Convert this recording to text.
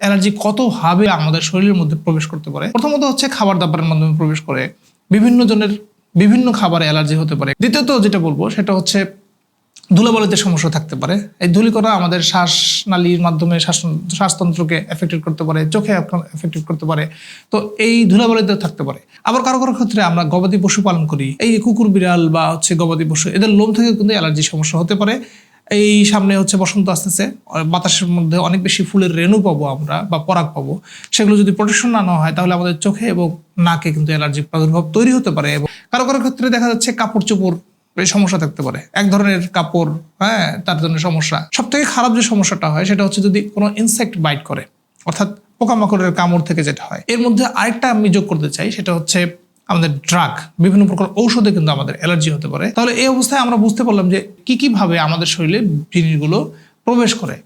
Allergy কতভাবে আমাদের শরীরের মধ্যে প্রবেশ করতে পারে? প্রথমত হচ্ছে খাবার দাবারের মাধ্যমে প্রবেশ করে। বিভিন্ন জনের বিভিন্ন খাবারে অ্যালার্জি হতে পারে। দ্বিতীয়ত যেটা বলব, সেটা হচ্ছে ধুলাবালিতে সমস্যা থাকতে পারে। এই ধুলিকণা আমাদের শ্বাসনালীর মাধ্যমে শ্বাস, শ্বাসতন্ত্রকে এফেক্টেড করতে পারে, চোখে এফেক্টেড করতে পারে। তো এই ধুলাবালিতে থাকতে পারে। আবার কারও কারও ক্ষেত্রে আমরা গবাদি পশু পালন করি। এই কুকুর বিড়াল বা হচ্ছে গবাদি পশু, এদের লোম থেকে কিন্তু অ্যালার্জি সমস্যা হতে পারে। এই সামনে হচ্ছে বসন্ত আসতেছে। বাতাসের মধ্যে অনেক বেশি ফুলের রেণু পাবো আমরা বা পরাগ পাবো। সেগুলো যদি প্রোটেকশন না হয় তাহলে আমাদের চোখে এবং নাকে কিন্তু অ্যালার্জির প্রাদুর্ভাব তৈরি হতে পারে এবং কারও কারও ক্ষেত্রে দেখা যাচ্ছে কাপড় চোপড় সমস্যা থাকতে পারে। এক ধরনের কাপড় হ্যাঁ তার জন্য সমস্যা। সব থেকে খারাপ যে সমস্যাটা হয় সেটা হচ্ছে যদি কোনো ইনসেক্ট বাইট করে, অর্থাৎ পোকামাকড়ের কামড় থেকে যেটা হয়। এর মধ্যে আরেকটা আমি যোগ করতে চাই, সেটা হচ্ছে আমাদের ড্রাগ বিভিন্ন প্রকার ঔষধে কিন্তু আমাদের অ্যালার্জি হতে পারে। তাহলে এই অবস্থায় আমরা বুঝতে পারলাম যে কী কীভাবে আমাদের শরীরে জিনিসগুলো প্রবেশ করে।